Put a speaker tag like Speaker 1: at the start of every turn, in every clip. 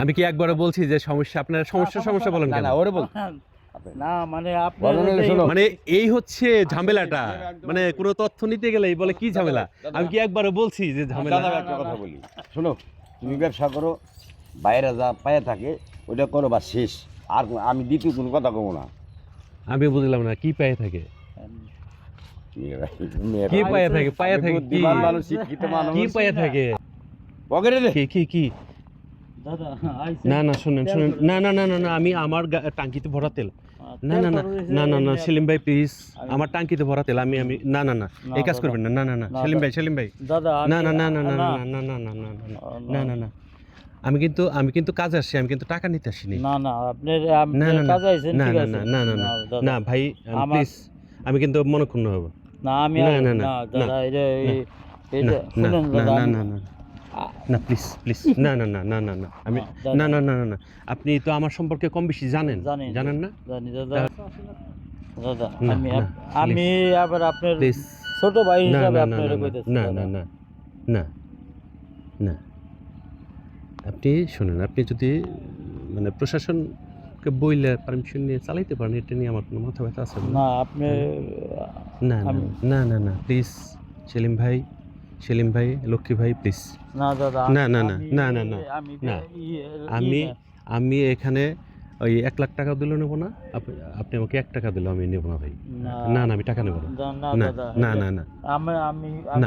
Speaker 1: আমি কি একবারও বলছি যে সমস্যা? আপনার সমস্যা সমস্যা বলেন
Speaker 2: না ওরে বল।
Speaker 3: না মানে
Speaker 1: মানে এই হচ্ছে ঝামেলাটা। মানে কোনো তথ্য নিতে গেলেই বলে কি ঝামেলা? আমি কি একবারও বলছি যে ঝামেলা?
Speaker 2: একটা কথা বলি। শোনো তুমি ব্যবসা করো বাইরে যা পায়ে থাকে ওইটা করো বা শেষ। আর আমি দ্বিতীয় কোনো কথা কবো না।
Speaker 1: আমি বুঝলাম না কি পায়ে থাকে? কি পায়ে থাকে? পায়ে থাকে। কি? পায়ে থাকে?
Speaker 2: পকেটে দে।
Speaker 1: কি কি কি। না না শুনেন শুনেন না না না না না আমি আমার গা- টাঙ্কিতে ভরা তেল না না না না না না সেলিম ভাই প্লিজ আমার টাঙ্কিতে ভরা তেল আমি আমি না না না এই কাজ। করবেন না না না না
Speaker 3: না,
Speaker 1: সেলিম। ভাই সেলিম ভাই না না না না না
Speaker 3: না
Speaker 1: না না না না না না
Speaker 3: না,
Speaker 1: না না না আমি কিন্তু আমি কিন্তু কাজে আসছি আমি কিন্তু টাকা নিতে আসিনি
Speaker 3: না না আপনি
Speaker 1: না না না
Speaker 3: কাজে আইছেন
Speaker 1: না
Speaker 3: ঠিক
Speaker 1: না
Speaker 3: আছে
Speaker 1: না না না না। না ভাই প্লিজ আমি কিন্তু মনক্ষুণ্ণ হব
Speaker 3: না আমি
Speaker 1: না, না, না,
Speaker 3: না
Speaker 1: না, না না না না প্লিজ প্লিজ না না না না না না আমি না না না না না আপনি তো আমার সম্পর্কে কম বেশি জানেন জানেন না
Speaker 3: জানি দাদা দাদা
Speaker 1: না,
Speaker 3: আমি আমি আবার আপনার ছোট ভাই হিসাবে আপনার
Speaker 1: না
Speaker 3: কইতেছি
Speaker 1: না না না না না আপনি শুনেন আপনি যদি মানে প্রশাসনকে বইলে পারমিশন নিয়ে চালাইতে পারেন এটা নিয়ে আমার কোনো মাথা ব্যথা আছে না
Speaker 3: আপনি
Speaker 1: না না না না না প্লিজ সেলিম ভাই সেলিম ভাই লক্ষ্মী ভাই প্লিজ
Speaker 3: না দাদা
Speaker 1: না, না, না, না, না, না,
Speaker 3: আমি
Speaker 1: আমি
Speaker 3: ই-
Speaker 1: আমি এখানে ওই এক লাখ টাকা দিলেও নেব না আপনি আমাকে এক টাকা দিলেও আমি নেব না ভাই
Speaker 3: না
Speaker 1: না আমি টাকা নেব না
Speaker 3: না, না
Speaker 1: না না
Speaker 3: আমি আমি আমি।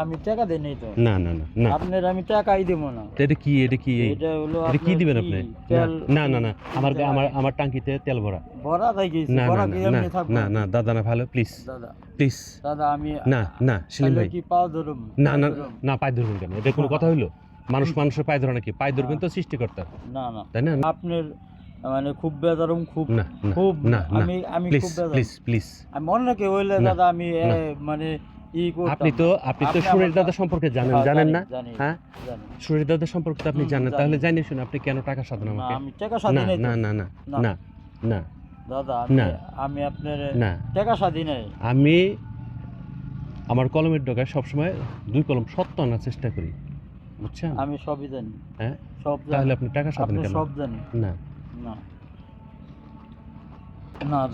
Speaker 3: আমি টাকা দেই নাই তো
Speaker 1: না না না না
Speaker 3: আপনার আমি টাকাই দেবো না
Speaker 1: এটা কি এটা কি
Speaker 3: এটা হলো
Speaker 1: এটা কি দিবেন আপনি না, না না আমার আমার আমার টাঙ্কিতে তেল ভরা
Speaker 3: ভরা তাই গেছে
Speaker 1: না
Speaker 3: ভরা কি
Speaker 1: না
Speaker 3: থাকব
Speaker 1: না না দাদা না ভালো প্লিজ
Speaker 3: দাদা
Speaker 1: প্লিজ
Speaker 3: দাদা আমি
Speaker 1: না না সেলিম ভাই
Speaker 3: কি পাও ধরুম
Speaker 1: না না না পায়ে ধরবেন কেন এটা কোনো কথা হইল মানুষ মানুষের পায়ে ধরে নাকি পায়ে ধরবেন তো সৃষ্টিকর্তা
Speaker 3: না না
Speaker 1: তাই না
Speaker 3: আপনার মানে খুব বেজারম খুব খুব আমি আমি খুব বেজার
Speaker 1: প্লিজ প্লিজ
Speaker 3: আমি অন্য কেউ হইলে দাদা আমি মানে
Speaker 1: আপনি তো আপনি তো
Speaker 3: আপনি
Speaker 1: সুরেশ
Speaker 3: আমার-
Speaker 1: দাদা সম্পর্কে জানেন
Speaker 3: হ্যাঁ,
Speaker 1: জানেন না? হ্যাঁ। সুরেশ দাদা সম্পর্কে আপনি জানেন তাহলে জানিয়ে শুনে আপনি কেন টাকা সাধেন আমাকে?
Speaker 3: আমি টাকা
Speaker 1: না
Speaker 3: স্বাধীন
Speaker 1: না না না
Speaker 3: না।
Speaker 1: না
Speaker 3: দাদা আমি
Speaker 1: না।
Speaker 3: আমি আপনার
Speaker 1: না।
Speaker 3: টাকা স্বাধীন
Speaker 1: আমি আমার কলমের ডগায় সবসময় দুই কলম সত্য আনার চেষ্টা করি বুঝছেন?
Speaker 3: আমি সবই জানি।
Speaker 1: হ্যাঁ?
Speaker 3: সব জানি।
Speaker 1: তাহলে আপনি টাকা সাধেন কেন?
Speaker 3: সব জানি
Speaker 1: না।
Speaker 3: না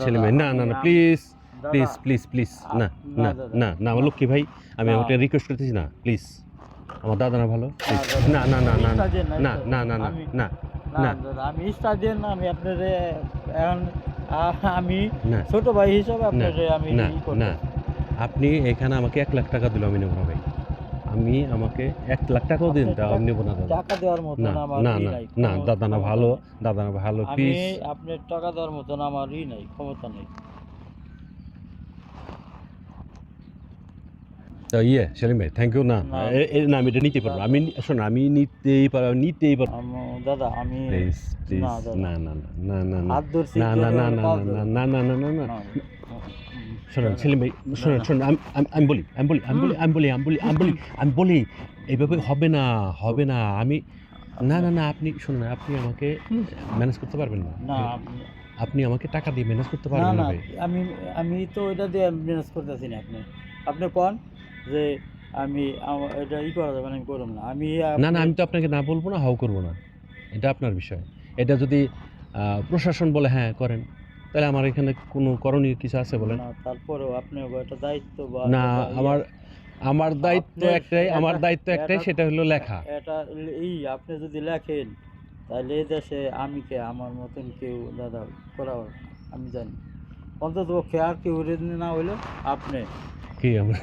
Speaker 1: ছেলে মেয়ে না না না প্লিজ প্লিজ প্লিজ প্লিজ না
Speaker 3: না,
Speaker 1: না না আমার লক্ষ্মী ভাই আমি। আমাকে রিকোয়েস্ট করতেছি না প্লিজ আমার দাদা না ভালো না না না না না
Speaker 3: না,
Speaker 1: না না না না
Speaker 3: আমি- আপনার এখন আমি ছোট ভাই হিসাবে আপনার আমি
Speaker 1: না না আপনি এখানে আমাকে এক লাখ টাকা দিল আমি নেব ভাই আমি আমাকে এক লাখ টাকাও দিন
Speaker 3: আপনি
Speaker 1: তাও আমি নেব না
Speaker 3: টাকা দেওয়ার মতন
Speaker 1: না
Speaker 3: আমার
Speaker 1: না না না দাদা না ভালো দাদা না ভালো
Speaker 3: আমি
Speaker 1: প্লিজ
Speaker 3: আপনার টাকা দেওয়ার মতন আমার ই নাই ক্ষমতা নেই
Speaker 1: তো ইয়ে সেলিম ভাই থ্যাংক ইউ না
Speaker 3: না।
Speaker 1: আমি এটা নিতে পারব আমি শোন আমি নিতেই পারব নিতেই পারব
Speaker 3: দাদা আমি
Speaker 1: প্লিজ প্লিজ
Speaker 3: না।
Speaker 1: না না না না না না না না। না না না না না না, শোনেন সেলিম ভাই শোনেন শোনেন আমি বলি আমি বলি আমি বলি আমি বলি আমি বলি আমি বলি আমি বলি এইভাবে হবে না হবে না আমি না না না আপনি শুনুন আপনি আমাকে ম্যানেজ করতে পারবেন না।
Speaker 3: আপনি-
Speaker 1: আমাকে টাকা দিয়ে ম্যানেজ করতে পারবেন না
Speaker 3: না আমি আমি তো এটা দিয়ে ম্যানেজ করতেছি না আপনি। আপনি কোন? যে আমি এটা ই করা যাবে না আমি করব না। আমি
Speaker 1: না না আমি তো আপনাকে না বলব না হাও করব না। এটা আপনার বিষয়। এটা যদি প্রশাসন বলে হ্যাঁ করেন। তাহলে আমার এখানে কোনো করণীয় কিছু আছে বলেন?
Speaker 3: না তারপরেও আপনি একটা দায়িত্ব বা
Speaker 1: না
Speaker 3: ইয়ে-
Speaker 1: আমার আমার দায়িত্ব একটাই আমার দায়িত্ব একটাই সেটা হলো লেখা।
Speaker 3: এটা এই আপনি যদি লেখেন তাহলে এই দেশে আমি কে আমার মতন কেউ দাদা করা আমি জানি। অন্তত পক্ষে আর কেউ না হইলে আপনি
Speaker 1: কি আমার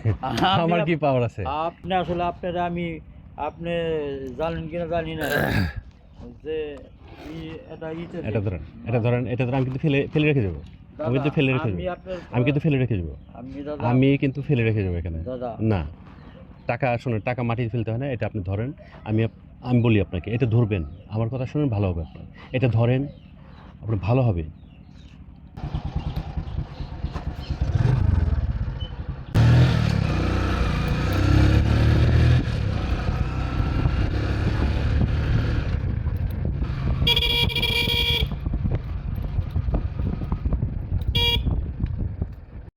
Speaker 1: আমার কি পাওয়ার আছে?
Speaker 3: আপনি আসলে আপনার আমি আপনি জানেন কিনা জানি না। যে এটা
Speaker 1: ধরেন এটা ধরেন এটা ধরেন আমি কিন্তু ফেলে ফেলে রেখে
Speaker 3: যাব
Speaker 1: আমি তো ফেলে রেখে
Speaker 3: যাব
Speaker 1: দেবো। আমি কিন্তু ফেলে রেখে যাব
Speaker 3: আমি
Speaker 1: কিন্তু ফেলে রেখে যাব এখানে। না। টাকা শুনুন টাকা মাটিতে ফেলতে হয় না এটা আপনি ধরেন আমি আমি বলি আপনাকে এটা ধরবেন। আমার কথা শুনুন ভালো হবে আপনার। এটা ধরেন আপনার ভালো হবে।